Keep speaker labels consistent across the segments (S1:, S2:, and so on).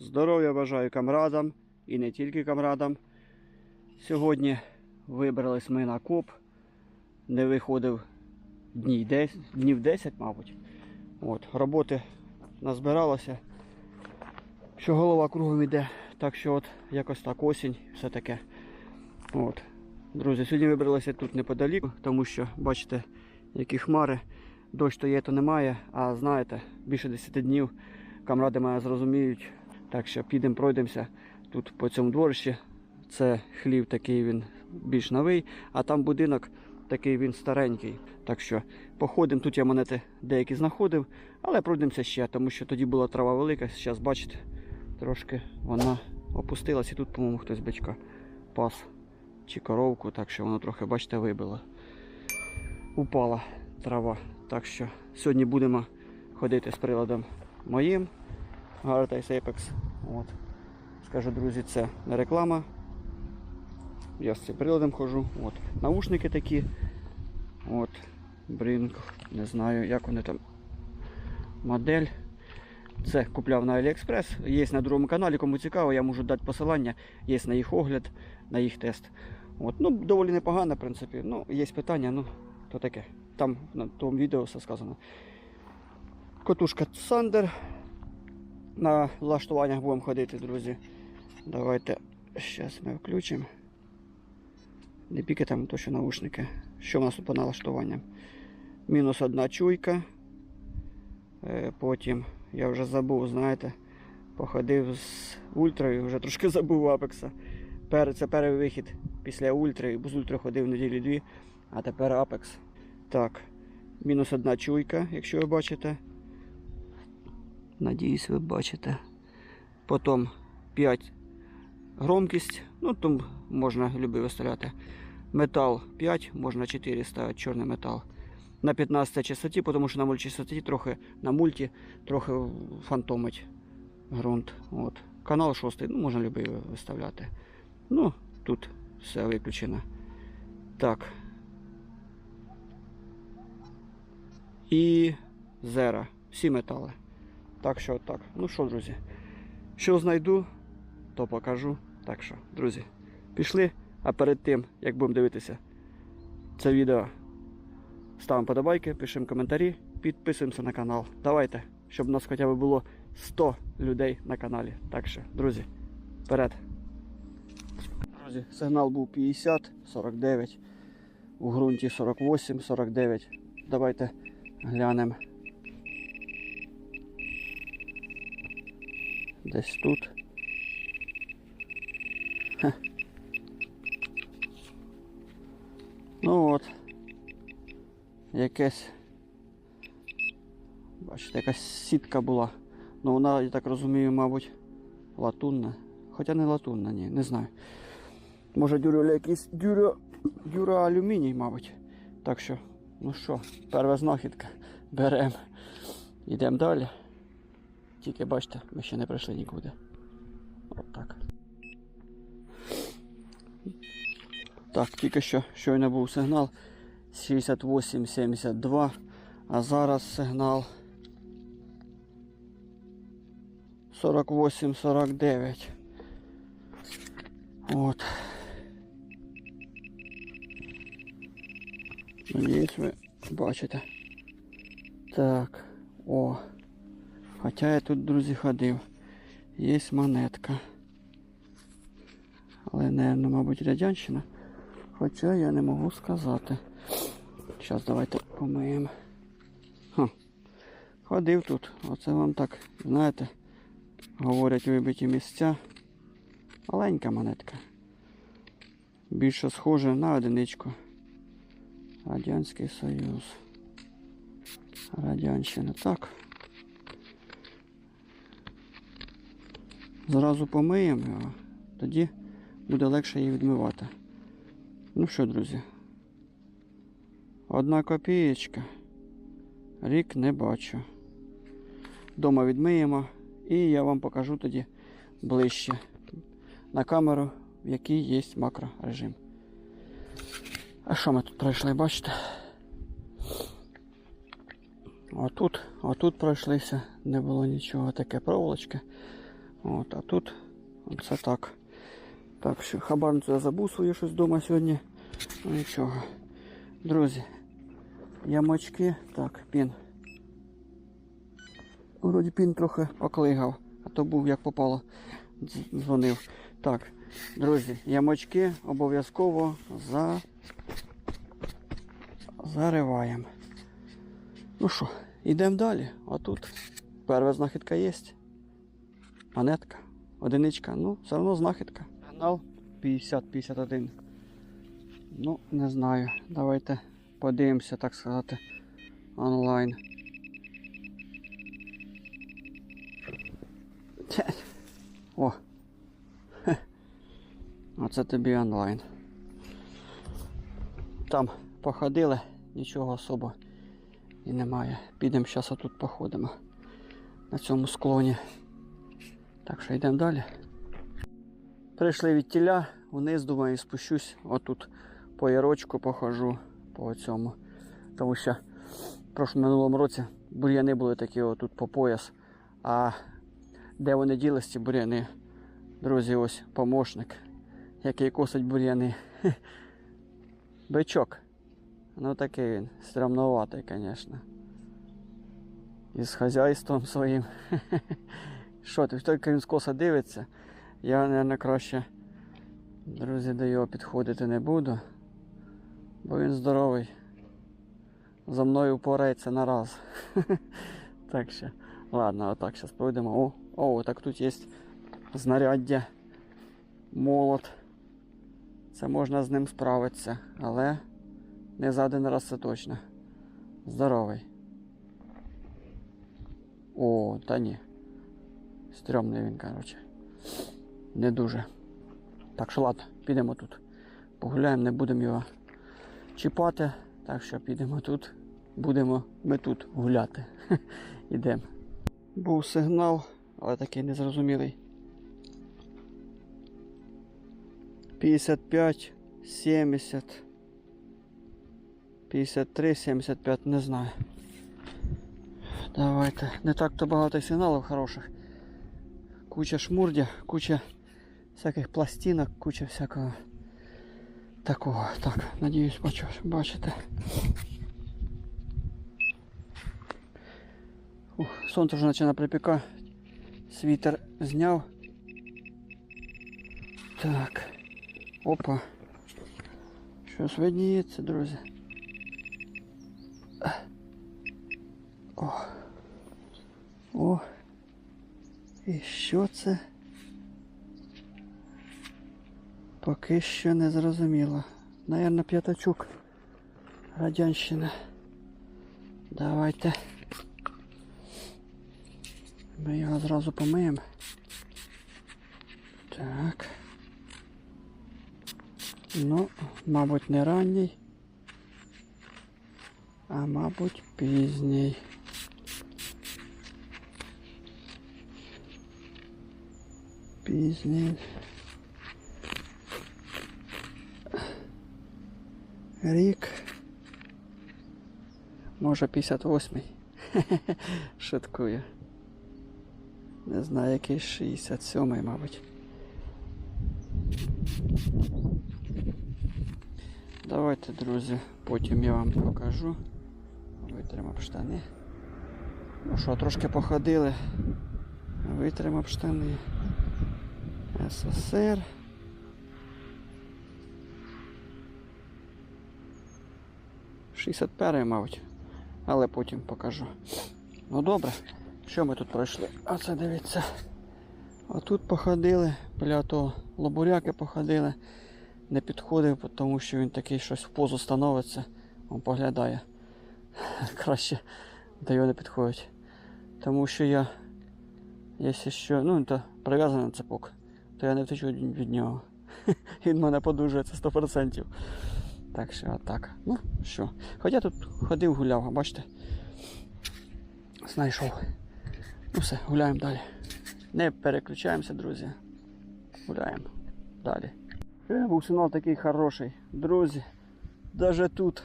S1: Здоров'я бажаю камрадам і не тільки камрадам. Сьогодні вибрались ми на коп. Не виходив днів 10, днів 10 мабуть. От, роботи назбиралося. Що голова кругом іде. Так що от якось так осінь, все таке. От. Друзі, сьогодні вибралися тут неподалік, тому що бачите, які хмари. Дощ то є, то немає. А знаєте, більше 10 днів камради мене зрозуміють. Так що підемо, пройдемося тут по цьому дворищі. Це хлів такий він більш новий, а там будинок такий він старенький. Так що походимо. Тут я монети деякі знаходив, але пройдемося ще, тому що тоді була трава велика. Зараз бачите, трошки вона опустилась і тут, по-моєму, хтось бичка пас чи коровку, так що воно трохи, бачите, вибило. Упала трава. Так що сьогодні будемо ходити з приладом моїм Gartais Apex. От. Скажу, друзі, це не реклама. Я з цим приладом ходжу. От. Наушники такі. От. Брінк. Не знаю, як вони там. Модель. Це купляв на AliExpress. Є на другому каналі, кому цікаво, я можу дати посилання. Є на їх огляд, на їх тест. От. Ну, доволі непогано, в принципі. Ну, є питання, ну, то таке. Там на тому відео все сказано. Котушка Сандер. На влаштуваннях будемо ходити, друзі. Давайте зараз ми включимо. Не піки там то, що наушники. Що в нас тут по налаштуванням? Мінус одна чуйка. Е, Потім я вже забув, знаєте, походив з ультрою, вже трошки забув Апекса. Це перший вихід після ультри. З ультри ходив неділі дві, а тепер Апекс. Так, мінус одна чуйка, якщо ви бачите. Надіюсь, ви бачите. Потім 5 громкість, ну там можна любий виставляти. Метал 5, можна 4 ставити чорний метал. На 15 частоті, тому що на мультичастоті трохи на мульті трохи фантомить ґрунт. От. Канал 6, ну можна любий виставляти. Ну, тут все виключено. Так. І зера. Всі метали. Так що так. Ну що, друзі, що знайду, то покажу. Так що, друзі, пішли. А перед тим, як будемо дивитися це відео, ставимо подобайки, пишемо коментарі, підписуємося на канал. Давайте, щоб у нас хоча б було 100 людей на каналі. Так що, друзі, вперед. Друзі, сигнал був 50, 49, у ґрунті 48, 49. Давайте глянемо. Десь тут. Хе. Ну от. Якесь. Бачите, якась сітка була. Ну вона, я так розумію, мабуть, латунна. Хоча не латунна, ні, не знаю. Може дюря якийсь дюря, дюра алюміній, мабуть. Так що, ну що, перша знахідка. Беремо. Йдемо далі. Тільки бачите, ми ще не прийшли нікуди. От так. Так, тільки що щойно був сигнал 68-72, а зараз сигнал 48-49. От. Надіюсь, ви бачите. Так, о. Хоча я тут, друзі, ходив. Є монетка. Але, наверное, мабуть, радянщина. Хоча я не можу сказати. Зараз давайте помиємо. Ха. Ходив тут. Оце вам так, знаєте, говорять вибиті місця. Маленька монетка. Більше схоже на одиничку. Радянський Союз. Радянщина. Так. Зразу помиємо його, тоді буде легше її відмивати. Ну що, друзі? Одна копієчка. Рік не бачу. Дома відмиємо і я вам покажу тоді ближче на камеру, в якій є макрорежим. А що ми тут пройшли, бачите? Отут, отут пройшлися, не було нічого, таке проволочка. От, а тут це так. Так що хабарницю я забув своє щось вдома сьогодні. Ну нічого. Друзі, ямочки. Так, пін. Вроді пін трохи поклигав, а то був як попало. Дзвонив. Так, друзі, ямочки обов'язково за... зариваємо. Ну що, йдемо далі. А тут перша знахідка є. Монетка, одиничка, ну, все одно знахідка. Канал 50-51. Ну, не знаю. Давайте подивимося, так сказати, онлайн. О. Оце тобі онлайн. Там походили, нічого особо і немає. Підемо зараз отут походимо. На цьому склоні. Так що йдемо далі. Прийшли від тіля, вниз, думаю, спущусь. Отут по ярочку похожу по цьому. Тому що в прошлому минулому році бур'яни були такі отут по пояс. А де вони ділись, ці бур'яни? Друзі, ось помощник, який косить бур'яни. Бичок. Ну такий він, стремноватий, звісно. І з хазяйством своїм. Що ти, тільки він скоса дивиться, я, мабуть, краще, друзі, до його підходити не буду, бо він здоровий. За мною впорається на раз. Так що, ладно, отак зараз пройдемо. О, о, так тут є знаряддя, молот. Це можна з ним справитися, але не за один раз це точно. Здоровий. О, та ні. Стрьомний він, коротше. Не дуже. Так що ладно, підемо тут. Погуляємо, не будемо його чіпати. Так що підемо тут. Будемо ми тут гуляти. Ідемо. Був сигнал, але такий незрозумілий. 55, 70, 53, 75, не знаю. Давайте. Не так-то багато сигналів хороших. Куча шмурдя, куча всяких пластинок, куча всякого такого. Так, надіюсь, бачу, бачите. Ух, сонце вже починає припікати. Світер зняв. Так. Опа. Щось видніється, друзі. О. О. І що це? Поки що не зрозуміло. Наверно, п'ятачок. Радянщина. Давайте. Ми його зразу помиємо. Так. Ну, мабуть, не ранній, а мабуть, пізній. Пізній. Рік. Може 58-й. Шуткую. Не знаю, який 67-й, мабуть. Давайте, друзі, потім я вам покажу. Витримав штани. Ну що, трошки походили. Витримав штани. СССР. Шістдесят перший, мабуть. Але потім покажу. Ну добре. Що ми тут пройшли? А це дивіться. А тут походили, біля того лобуряки походили. Не підходив, тому що він такий щось в позу становиться. Він поглядає. Краще до його не підходить. Тому що я, якщо що, ну то прив'язаний на цепок, то я не втечу від нього. Він мене подужує, це 100%. Так що отак. Ну що. Хоча тут ходив, гуляв, а бачите. Знайшов. Ну все, гуляємо далі. Не переключаємося, друзі. Гуляємо далі. Е, Був сигнал такий хороший. Друзі, навіть тут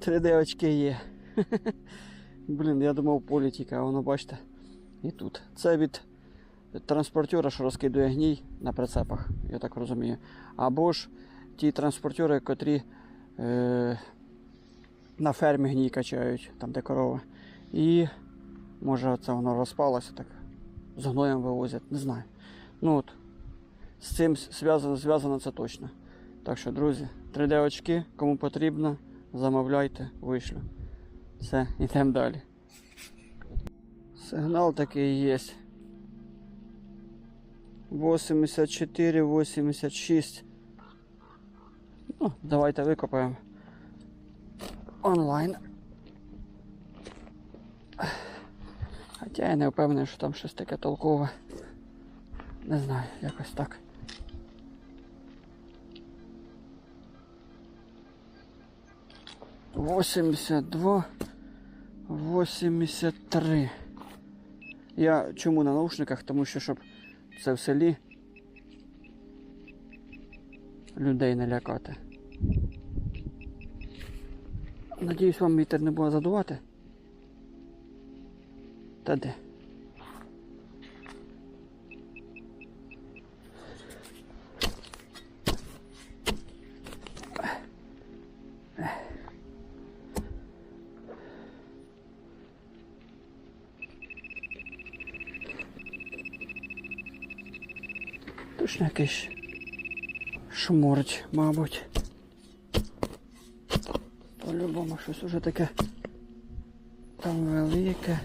S1: 3D очки є. Блін, я думав полі тільки, а воно бачите. І тут. Це від транспортера, що розкидує гній на прицепах, я так розумію. Або ж ті транспортери, котрі е, на фермі гній качають, там де корова. І може це воно розпалося так. З гноєм вивозять, не знаю. Ну от, з цим зв'язано, зв'язано це точно. Так що, друзі, 3D очки, кому потрібно, замовляйте, вишлю. Все, йдемо далі. Сигнал такий є. 84, 86. Ну, давайте викопаємо онлайн. Хоча я не впевнений, що там щось таке толкове. Не знаю, якось так. Восемьдесят два, восемьдесят три. Я чому на наушниках? Тому що щоб це в селі людей не лякати. Надіюсь, вам вітер не буде задувати. Та де? Точно якийсь шморить, мабуть. По-любому щось уже таке там велике.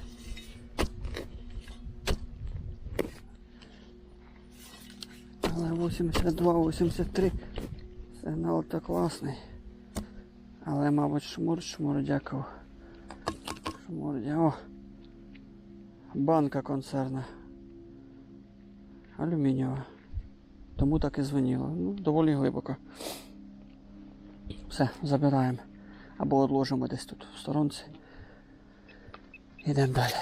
S1: Але 82-83 сигнал то класний. Але, мабуть, шмур, шмурдяков. Шмурдя. О! Банка концерна. Алюмінієва. Тому так і дзвонило. Ну, доволі глибоко. Все, забираємо. Або odложимо десь тут в сторонці. Йдемо далі.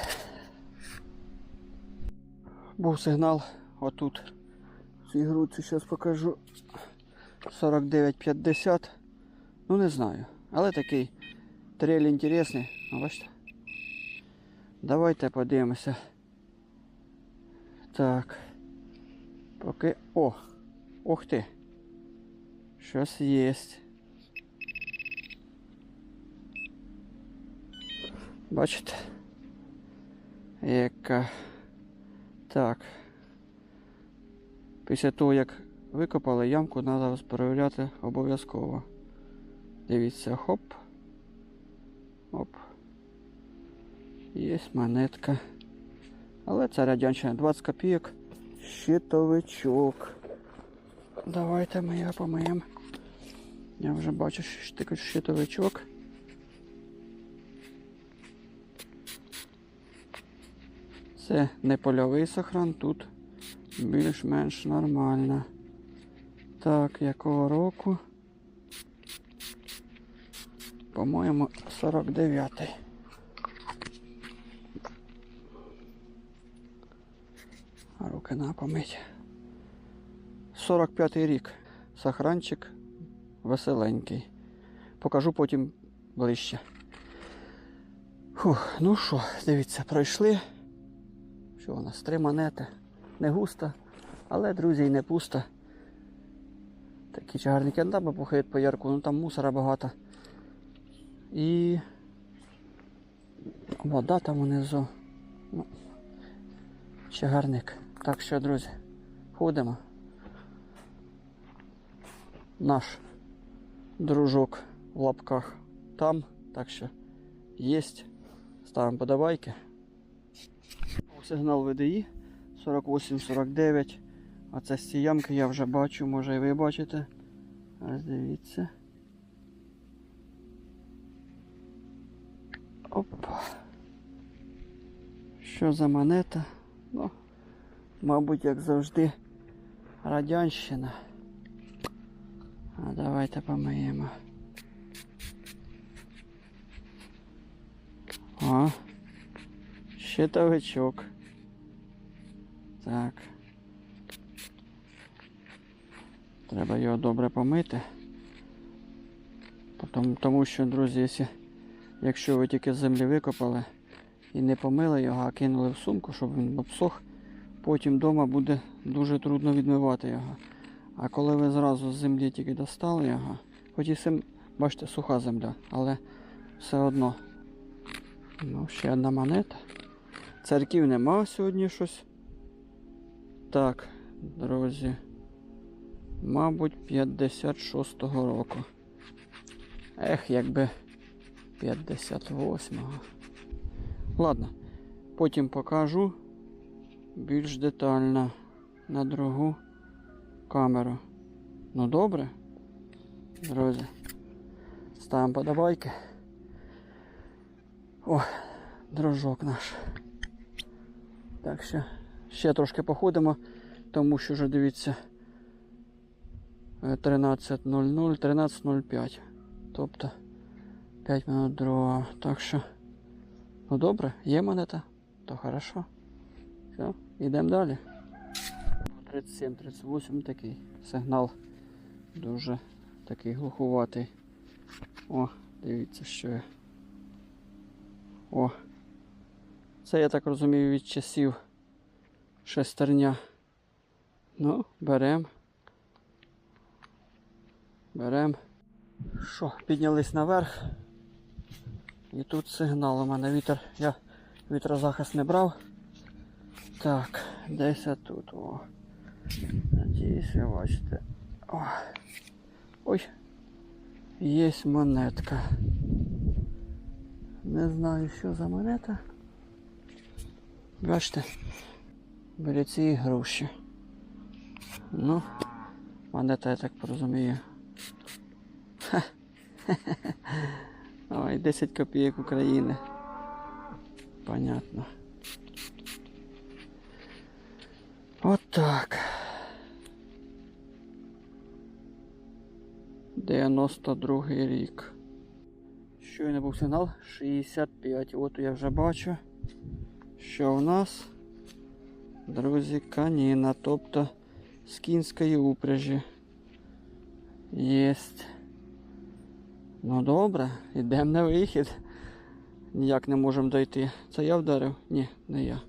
S1: Був сигнал отут. В цій грудці зараз покажу. 49,50. Ну не знаю. Але такий трель інтересний. Ну, бачите? Давайте подивимося. Так. Поки. О! Ух ти! Щось є. Бачите? Яка. Так. Після того, як викопали ямку, треба перевіряти обов'язково. Дивіться, хоп. Оп. Є монетка. Але це радянщина 20 копійок. Щитовичок. Давайте ми його помиємо. Я вже бачу, що такий щитовичок. Це не польовий сохран, тут більш-менш нормально. Так, якого року? По-моєму, 49-й. Руки на помить. 45-й рік. Сохранчик веселенький. Покажу потім ближче. Фух, ну що, дивіться, пройшли. Що у нас? Три монети. Не густо, але, друзі, і не пусто. Такі чагарники там похають по ярку, ну там мусора багато. І вода там унизу. Ну, чагарник. Так що, друзі, ходимо. Наш дружок в лапках там, так що єсть. Ставимо подобайки. Сигнал VDI 48-49. А це з цієї ямки я вже бачу, може і ви бачите. Ось дивіться. Опа. Що за монета? Ну, мабуть, як завжди, радянщина. А давайте помиємо. О, щитовичок. Так. Треба його добре помити. Тому, тому що, друзі, якщо, ви тільки з землі викопали і не помили його, а кинули в сумку, щоб він обсох, потім вдома буде дуже трудно відмивати його. А коли ви зразу з землі тільки достали його, хоч і сим, бачите, суха земля, але все одно. Ну, ще одна монета. Церків нема сьогодні щось. Так, друзі. Мабуть, 56-го року. Ех, якби 58-го. Ладно, потім покажу більш детально на другу камеру. Ну добре, друзі. Ставимо подобайки. О, дружок наш. Так що ще трошки походимо, тому що вже дивіться е, 13.00, 13.05. Тобто 5 минут другого. Так що, ну добре, є монета, то хорошо. Все, йдемо далі. 37-38 такий сигнал. Дуже такий глуховатий. О, дивіться, що я. О. Це я так розумію від часів шестерня. Ну, берем. Берем. Що, піднялись наверх. І тут сигнал у мене вітер. Я вітрозахист не брав. Так, десь тут. О. Надіюсь, ви бачите. О. Ой. Є монетка. Не знаю, що за монета. Бачите? Береться і гроші. Ну, монета, я так порозумію. Ха. Ой, 10 копійок України. Понятно. От так. 92 рік. Щойно був сигнал 65. От я вже бачу, що в нас, друзі, каніна, тобто з кінської упряжі. Єсть. Ну добре, йдемо на вихід. Ніяк не можемо дойти. Це я вдарив? Ні, не я.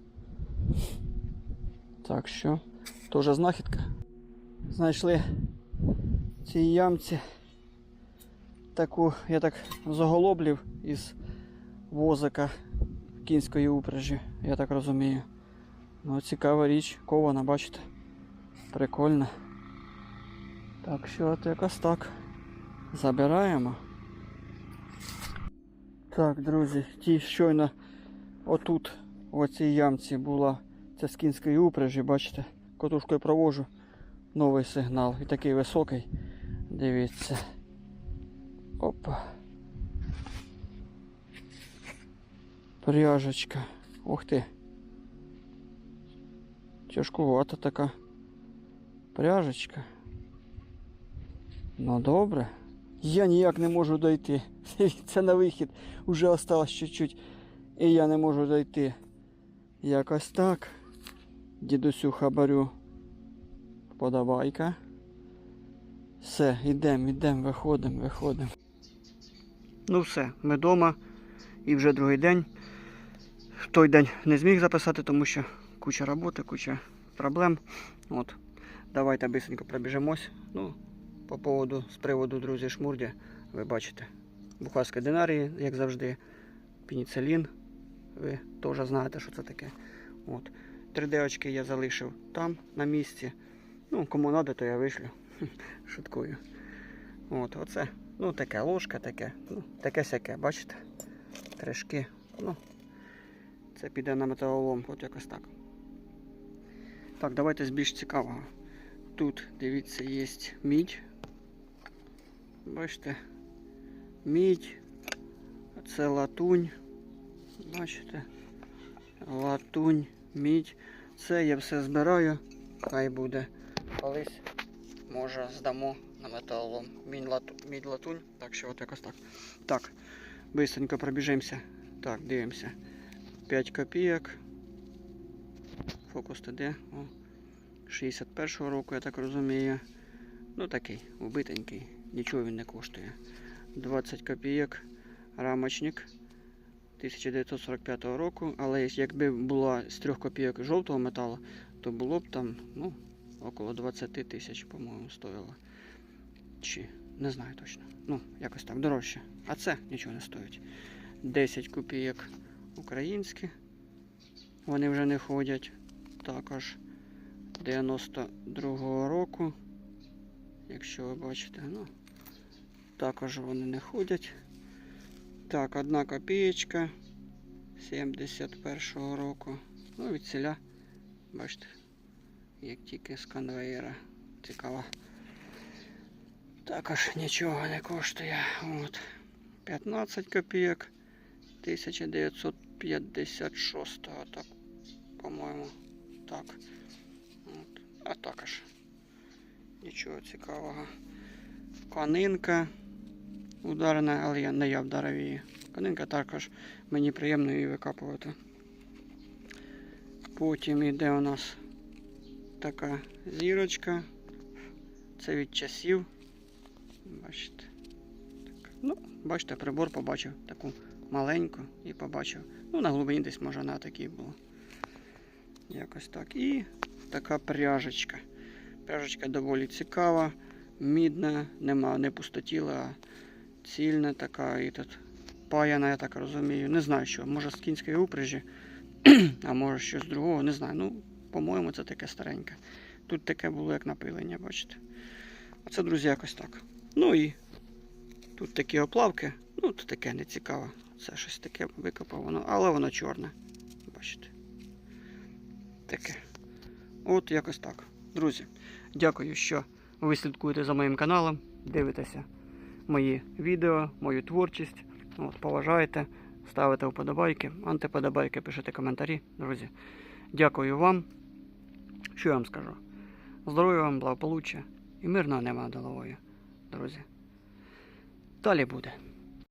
S1: Так що, теж знахідка. Знайшли в цій ямці таку, я так заголоблів із возика кінської упряжі, я так розумію. Ну, цікава річ, кована, бачите? Прикольно. Так що от якось так. Забираємо. Так, друзі, ті щойно отут, у цій ямці була ця з кінської упряжі, бачите, котушкою провожу новий сигнал. І такий високий. Дивіться. Опа. Пряжечка. Ух ти. Тяжкувата така. Пряжечка. Ну добре. Я ніяк не можу дойти. Це на вихід. Уже осталось чуть-чуть. І я не можу дойти. Якось так. Дідусю хабарю. Подавайка. Все, йдемо, йдемо, виходимо, виходимо. Ну все, ми вдома. І вже другий день. В той день не зміг записати, тому що куча роботи, куча проблем. От. Давайте бисенько пробіжимось. Ну, по поводу, з приводу, друзі, шмурдя, ви бачите. Бухарська динарії, як завжди, пеніцилін. Ви теж знаєте, що це таке. От. 3D очки я залишив там, на місці. Ну, кому треба, то я вишлю. Шуткую. От, оце. Ну, таке ложка, таке. Ну, таке сяке, бачите? Трешки. Ну, це піде на металолом, от якось так. Так, давайте з більш цікавого. Тут, дивіться, є мідь. Бачите? Мідь. Це латунь. Бачите? Латунь, мідь. Це я все збираю. Хай буде. Колись може здамо на металолом. Мідь, латунь. Так що от якось так. Так, бистренько пробіжимося. Так, дивимося. 5 копійок. Фокус ТД. О. 61-го року, я так розумію. Ну такий, убитенький. Нічого він не коштує. 20 копійок. Рамочник 1945 року. Але якби була з 3 копійок жовтого металу, то було б там, ну, около 20 тисяч, по-моєму, стоїло. Чи не знаю точно. Ну, якось так дорожче. А це нічого не стоїть. 10 копійок українські. Вони вже не ходять. Також 92-го року. Якщо ви бачите, ну, також вони не ходять. Так, одна копієчка 71-го року. Ну, від бачите, як тільки з конвейера. Цікаво. Також нічого не коштує. От. 15 копійок 1956-го, так, по-моєму. Так. От. А також нічого цікавого. Конинка ударена, але я не я вдарив її. Конинка також мені приємно її викапувати. Потім йде у нас така зірочка. Це від часів. Бачите. Так. Ну, бачите, прибор побачив таку маленьку і побачив. Ну, на глибині десь може на такій було. Якось так. І така пряжечка. Пряжечка доволі цікава, мідна, нема, не пустотіла, а цільна така і тут паяна, я так розумію. Не знаю що, може з кінської упряжі, а може щось другого, не знаю. Ну, по-моєму, це таке стареньке. Тут таке було як напилення, бачите. Оце, друзі, якось так. Ну і тут такі оплавки. Ну, це таке не. Це щось таке викопав але воно чорне. Бачите. Таке. От якось так. Друзі, дякую, що ви слідкуєте за моїм каналом, дивитеся мої відео, мою творчість. От, поважаєте, ставите вподобайки, антиподобайки, пишете коментарі. Друзі, дякую вам. Що я вам скажу? Здоров'я вам, благополуччя і мирного нема головою, друзі. Далі буде.